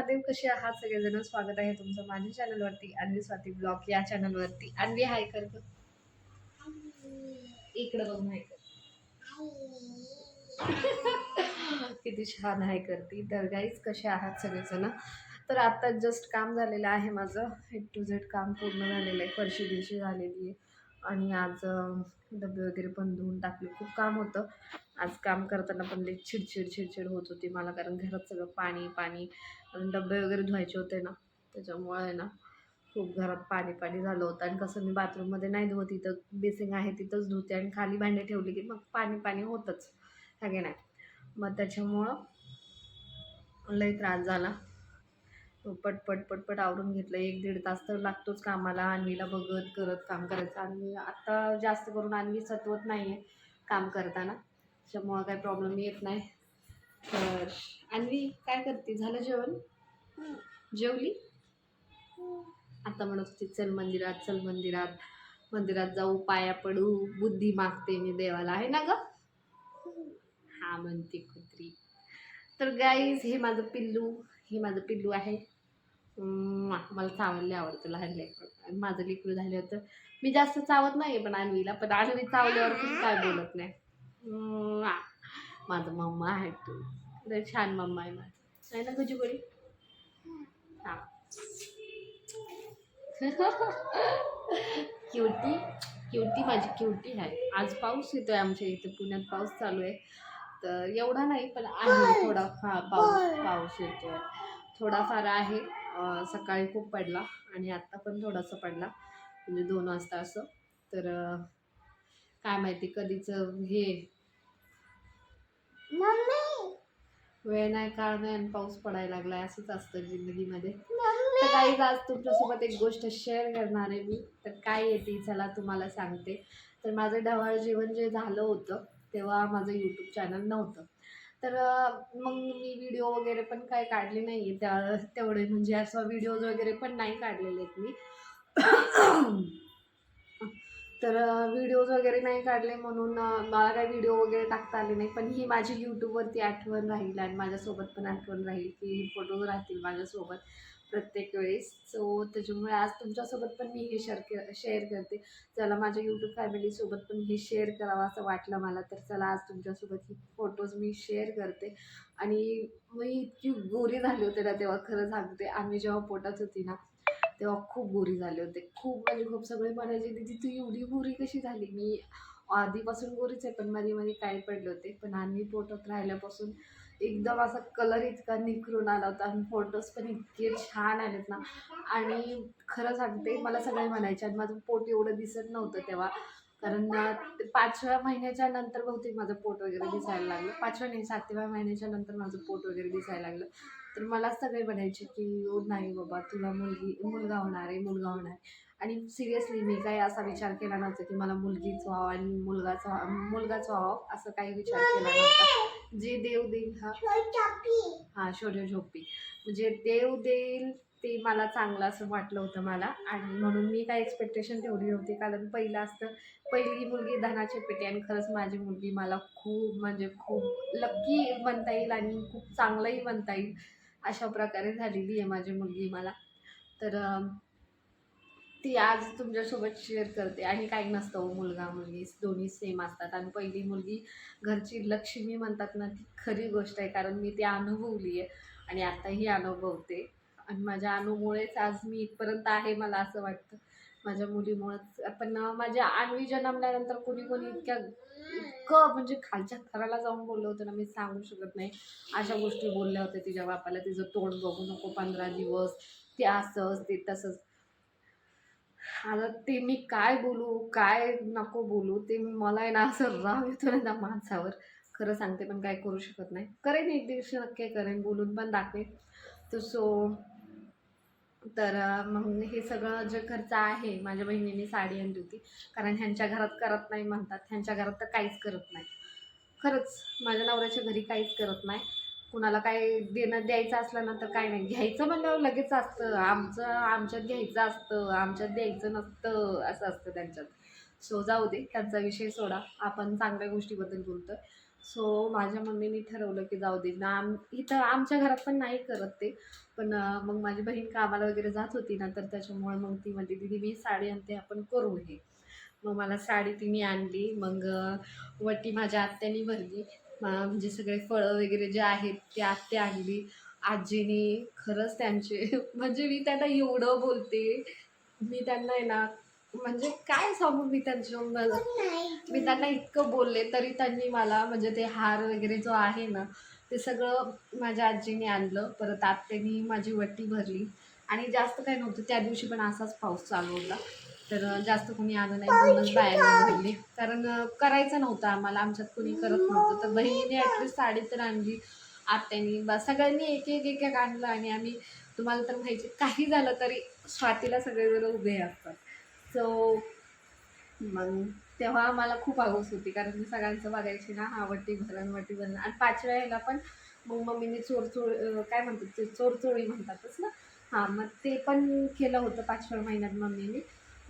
महादेव कसे आहात? सगळेजण स्वागत आहे तुमचं माझ्या चॅनलवरती अन्वी स्वाती ब्लॉग या चॅनलवरती. अन्वी हाय कर इकडं बघून हाय कर. किती छान हाय करती तर गाईज कसे आहात सगळेजण? तर आता जस्ट काम झालेलं आहे माझं. हेड टू झेड काम पूर्ण झालेलं आहे. फरशी दिवशी झालेली आहे. आणि आज डबे वगैरे पण धुवून टाकले. खूप काम होतं. आज काम करताना पण लई चिडचिड चिडचिड होत होती मला कारण घरात सगळं पाणी पाणी डबे वगैरे धुवायचे होते ना त्याच्यामुळे आहे ना खूप घरात पाणी पाणी झालं होतं. आणि कसं मी बाथरूममध्ये नाही धुवत इथं बेसिंग आहे तिथंच धुते आणि खाली भांडे ठेवली की मग पाणी पाणी होतंच. हागे नाही? मग त्याच्यामुळं लई त्रास झाला. पटपट पटपट आवरून घेतलं. एक दीड तास तर लागतोच कामाला. अन्वीला बघत करत काम करायचं. आणि आत्ता जास्त करून अन्वी सतवत नाही आहे काम करताना. त्याच्यामुळं काही प्रॉब्लेम येत नाही. तर अन्वी काय करते? झालं जेवण? जेवली? आता म्हणत होती चल मंदिरात चल मंदिरात. मंदिरात जाऊ पाया पडू. बुद्धी मागते मी देवाला. आहे ना ग? हा म्हणते कुत्री. तर गाईज हे माझं पिल्लू. हे माझं पिल्लू आहे. मला चावले आवडतं लहान लेकरं. माझं लेकरू झालं होतं. मी जास्त चावत नाही पण आणवीला पण आणवी चावल्यावर पण काय बोलत नाही. माझं मम्मा आहे तू. लय छान मम्मा आहे माझं. आहे ना तुझी गोडी हा. क्युटी क्युटी माझी क्युटी आहे. आज पाऊस येतोय आमच्या इथे. पुण्यात पाऊस चालू आहे. तर एवढा नाही पण आहे थोडा. हा पाऊस पाऊस येतोय. थोडाफार आहे. सकाळी खूप पडला आणि आत्ता पण थोडासा पडला म्हणजे दोन वाजता असं. तर काय माहिती कधीच हे वेळ नाही काळ नाही आणि पाऊस पडायला लागलाय असंच असतं जिंदगीमध्ये. तर काही आज तुमच्यासोबत एक गोष्ट शेअर करणार आहे मी. तर काय येते चला तुम्हाला सांगते. तर माझं ढवाळ जीवन जे झालं होतं तेव्हा माझं यूट्यूब चॅनल नव्हतं. तर मग मी व्हिडिओ वगैरे पण काय काढले नाही आहे त्या तेवढे म्हणजे असं व्हिडिओज वगैरे पण नाही काढलेले आहेत मी. तर व्हिडिओज वगैरे नाही काढले म्हणून मला काही व्हिडिओ वगैरे टाकता आले नाही. पण ही माझी यूट्यूबवरती आठवण राहील आणि माझ्यासोबत पण आठवण राहील की फोटोज राहतील माझ्यासोबत. प्रत्येक वेळेस. सो त्याच्यामुळे आज तुमच्यासोबत पण मी हे शेअर के शेअर करते. चला माझ्या यूट्यूब फॅमिलीसोबत पण हे शेअर करावं असं वाटलं मला. तर चला आज तुमच्यासोबत ही फोटोज मी शेअर करते. आणि मी इतकी गोरी झाली होते ना तेव्हा खरं सांगते. आम्ही जेव्हा पोटात होती ना तेव्हा खूप गोरी झाले होते. खूप म्हणजे खूप सगळे म्हणायचे दीदी तू एवढी गोरी कशी झाली? मी आधीपासून गोरीच आहे पण मध्ये मध्ये काय पडले होते. पण आम्ही पोटात राहिल्यापासून एकदम असा कलर इतका निखरून आला होता आणि फोटोज पण इतके छान आलेत ना. आणि खरं सांगते मला सगळे म्हणायचे आणि माझं पोट एवढं दिसत नव्हतं तेव्हा. कारण पाचव्या महिन्याच्या नंतर बहुतेक माझं पोट वगैरे दिसायला लागलं. पाचव्या नाही सातव्या महिन्याच्या नंतर माझं पोट वगैरे दिसायला लागलं. तर मला सगळे म्हणायचे की "ओ नाही बाबा तुला मुलगी मुलगा होणार आहे मुलगा होणार आहे. आणि सिरियसली मी काही असा विचार केला नव्हता की मला मुलगीच व्हावं आणि मुलगाच व्हा मुलगाच व्हावं असं काही विचार केला नव्हता. जे देव देईल हा. हा शौर्य झोपी. म्हणजे देव देईल ते मला चांगलं असं वाटलं होतं मला आणि म्हणून मी काय एक्सपेक्टेशन ठेवली होती कारण पहिलं असतं पहिली मुलगी धनाची पेटी आणि खरंच माझी मुलगी मला खूप म्हणजे खूप लक्की म्हणता येईल आणि खूप चांगलंही म्हणता येईल अशा प्रकारे झालेली आहे माझी मुलगी मला. तर ती आज तुमच्यासोबत शेअर करते. आणि काही नसतं हो, मुलगा मुलगी दोन्ही सेम असतात. आणि पहिली मुलगी घरची लक्ष्मी म्हणतात ना ती खरी गोष्ट आहे. कारण मी ती अनुभवली आहे. आणि आताही अनुभवते. आणि माझ्या अनुभवमुळेच आज मी इथपर्यंत आहे मला असं वाटतं. माझ्या मुलीमुळंच. पण माझ्या आणवी जन्मल्यानंतर कोणी कोणी इतक्या इतकं म्हणजे खालच्या थराला जाऊन बोललं होतं ना मी सांगू शकत नाही. अशा गोष्टी बोलल्या होत्या तिच्या बापाला. तिचं तोंड बघू नको पंधरा दिवस. ते असंच ते तसंच. आता ते मी काय बोलू काय नको बोलू ते मला आहे ना असं राव येतो ना त्या माणसावर. खरं सांगते पण काय करू शकत नाही. करेन एक दिवशी नक्की करेन बोलून पण दाखवेन. तर सो तर मग हे सगळं जे खर्च आहे माझ्या बहिणीने साडी आणली होती. कारण ह्यांच्या घरात करत नाही म्हणतात ह्यांच्या घरात तर काहीच करत नाही. खरंच माझ्या नवऱ्याच्या घरी काहीच करत नाही. कुणाला काय देणं द्यायचं असलं ना तर काय नाही. घ्यायचं म्हणल्यावर लगेच असतं. आमचं आमच्यात घ्यायचं असतं. आमच्यात द्यायचं नसतं. असं असतं त्यांच्यात. सो जाऊ दे. त्यांचा विषय सोडा. आपण चांगल्या गोष्टीबद्दल बोलतो सो माझ्या मम्मीनी ठरवलं की जाऊ दे. ना आम इथं आमच्या घरात पण नाही करत ते. पण मग माझी बहीण कामाला वगैरे जात होती ना तर त्याच्यामुळे मग ती म्हणते दीदी मी साडी आणते. आपण करू हे. मग मला साडी तिने आणली. मग वटी माझ्या आत्याने भरली. म्हणजे सगळे फळं वगैरे जे आहेत ते आत्या आणली. आजीनी खरंच त्यांचे म्हणजे मी त्यांना एवढं बोलते. मी त्यांना आहे ना म्हणजे काय सांगू मी त्यांच्या मी त्यांना इतकं बोलले तरी त्यांनी मला म्हणजे ते हार वगैरे जो आहे ना ते सगळं माझ्या आजीने आणलं. परत आत्यानी माझी वट्टी भरली. आणि जास्त काही नव्हतं. त्या दिवशी पण असाच पाऊस चालू होता. तर जास्त कोणी आलं नाही म्हणूनच बाहेर भरली कारण करायचं नव्हतं आम्हाला आमच्यात कोणी करत नव्हतं. तर बहिणीने ॲटलिस्ट साडी तर आणली आत्यानी. बा सगळ्यांनी एक एक एक एक आणलं आणि आम्ही तुम्हाला तर माहिती काही झालं तरी स्वातीला सगळेजण उभे असतात. सो मग तेव्हा मला खूप हौस होती कारण मी सगळ्यांचं बघायची ना हा वटी भरण वटी भरण. आणि पाचव्या ह्याला पण मग मम्मीने चोरचोळ काय म्हणतात ते चोरचोळी म्हणतातच ना? हां मग ते पण केलं होतं पाचव्या महिन्यात मम्मीने.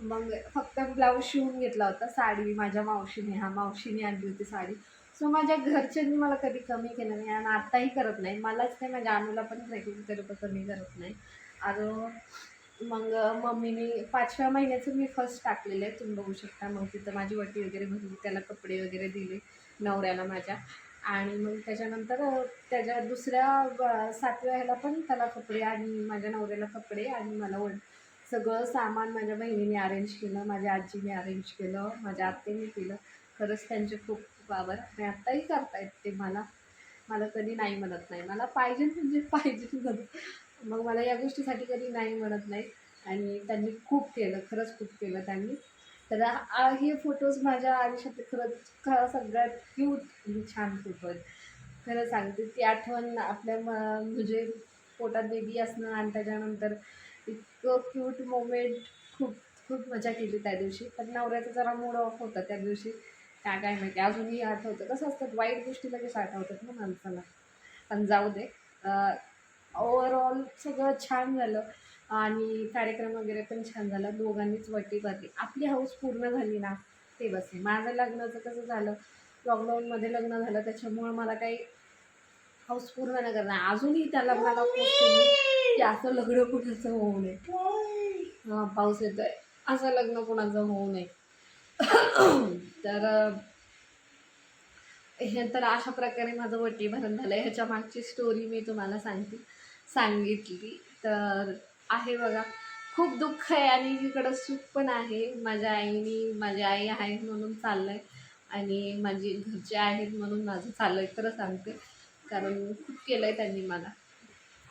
मग फक्त ब्लाऊज शिवून घेतला होता साडी. माझ्या मावशीने हा मावशीने आणली होती साडी. सो माझ्या घरच्यांनी मला कधी कमी केलं नाही आणि आत्ताही करत नाही. मलाच नाही माझ्या अनुला पण नाही तरी कमी करत नाही. आणि मग मम्मीने पाचव्या महिन्याचं मी फर्स्ट टाकलेलं आहे. तुम्ही बघू शकता मग तिथं माझी वटी वगैरे भरली त्याला कपडे वगैरे दिले नवऱ्याला माझ्या. आणि मग त्याच्यानंतर त्याच्या दुसऱ्या ब- सातव्या ह्याला पण त्याला कपडे आणि माझ्या नवऱ्याला कपडे आणि मला वट सगळं सामान माझ्या बहिणीने अरेंज केलं माझ्या आजीने अरेंज केलं माझ्या आत्तेने केलं. खरंच त्यांचे खूप खूप आभार. आणि आत्ताही करतायत ते मला. मला कधी नाही म्हणत नाही. मला पाहिजे म्हणजे पाहिजे म्हणत मग मला या गोष्टीसाठी कधी नाही म्हणत नाही. आणि त्यांनी खूप केलं. खरंच खूप केलं त्यांनी. तर हे फोटोज माझ्या आयुष्यात खरंच खरं सगळ्यात क्यूट आणि छान फोटो आहेत. खरं सांगते ती आठवण आपल्या म म्हणजे पोटात बेबी असणं आणि त्याच्यानंतर इतकं क्यूट मोमेंट खूप खूप मजा केली त्या दिवशी. पण नवऱ्याचा जरा मूड ऑफ होता त्या दिवशी. काय काय माहिती अजूनही आठवतं. कसं असतं वाईट गोष्टी लगेच आठवतात ना माणसाला. पण जाऊ दे. ओवरऑल सगळं छान झालं. आणि कार्यक्रम वगैरे पण छान झाला. दोघांनीच वटी भरली. आपली हौस पूर्ण झाली ना? ते बस आहे. माझं लग्नाचं कसं झालं? लॉकडाऊनमध्ये लग्न झालं. त्याच्यामुळं मला काही हौस पूर्ण नाही करणार. अजूनही त्या लग्नाला पोस्ट की असं लग्न कुणाचं होऊ नये. हां पाऊस येतोय. असं लग्न कुणाचं होऊ नये. तर हे तर अशा प्रकारे माझं वटीभरण झालं आहे ह्याच्या मागची स्टोरी मी तुम्हाला सांगते सांगितली. तर आहे बघा खूप दुःख आहे आणि इकडं सुख पण आहे. माझ्या आईने माझी आई आहे म्हणून चाललं आहे आणि माझी घरचे आहेत म्हणून माझं चाललं आहे खरं सांगते. कारण खूप केलं आहे त्यांनी मला.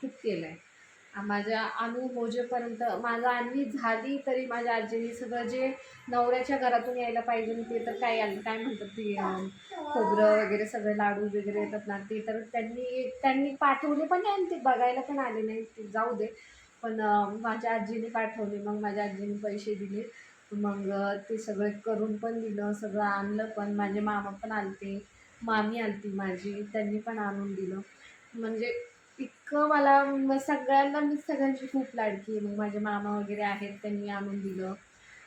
खूप केलं आहे माझ्या अनु मोजेपर्यंत माझं आणवी झाली तरी माझ्या आजीने सगळं जे नवऱ्याच्या घरातून यायला पाहिजे ते तर काय आलं? काय म्हणतात ते खोबरं वगैरे सगळे लाडू वगैरे येतात ना ते तर त्यांनी त्यांनी पाठवले पण नाही आणि ते बघायला पण आले नाही. ते जाऊ दे. पण माझ्या आजीने पाठवले मग माझ्या आजीने पैसे दिले. मग ते सगळे करून पण दिलं सगळं आणलं पण. माझे मामा पण आलते मामी आलती माझी त्यांनी पण आणून दिलं. म्हणजे इतकं मला म सगळ्यांना मी सगळ्यांची खूप लाडकी आहे. मग माझे मामा वगैरे आहेत त्यांनी आणून दिलं.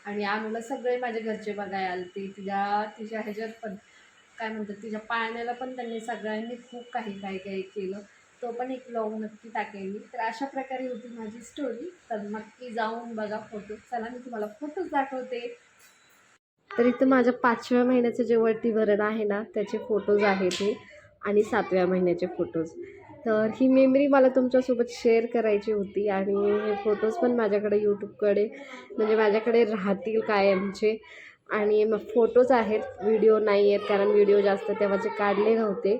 आणि आणूला सगळे माझे घरचे बघायला आलते. तिच्या तिच्या ह्याच्यात पण काय म्हणतात तिच्या पाळण्याला पण त्यांनी सगळ्यांनी खूप काही काही काही केलं. तो पण एक ब्लॉग नक्की टाकेल. मी तर अशा प्रकारे होती माझी स्टोरी तर नक्की जाऊन बघा फोटो चला मी तुम्हाला फोटोज दाखवते. तर इथं माझ्या पाचव्या महिन्याचं जे वरती भरण आहे ना त्याचे फोटोज आहेत हे आणि सातव्या महिन्याचे फोटोज तर ही मेमरी मला तुमच्यासोबत शेअर करायची होती आणि हे फोटोज पण माझ्याकडे यूट्यूबकडे म्हणजे माझ्याकडे राहतील कायमचे. आणि मग फोटोज आहेत व्हिडिओ नाही आहेत कारण व्हिडिओ जास्त तेव्हाचे काढले नव्हते.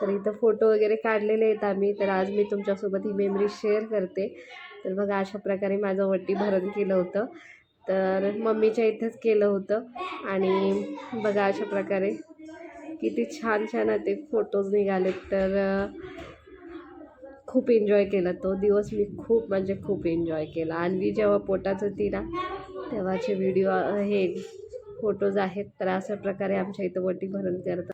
तर इथं फोटो वगैरे काढलेले आहेत आम्ही तर आज मी तुमच्यासोबत ही मेमरी शेअर करते. तर बघा अशा प्रकारे माझं वट्टी भरण केलं होतं. तर मम्मीच्या इथंच केलं होतं. आणि बघा अशा प्रकारे किती छान छान ते फोटोज निघालेत. तर खूप एन्जॉय केला. तो दिवस मी खूप म्हणजे खूप एन्जॉय केला. आणि जेव्हा पोटात होती ना तेव्हाचे व्हिडिओ हे फोटोज आहेत. तर अशा प्रकारे आमच्या इथं वटी भरण करतात.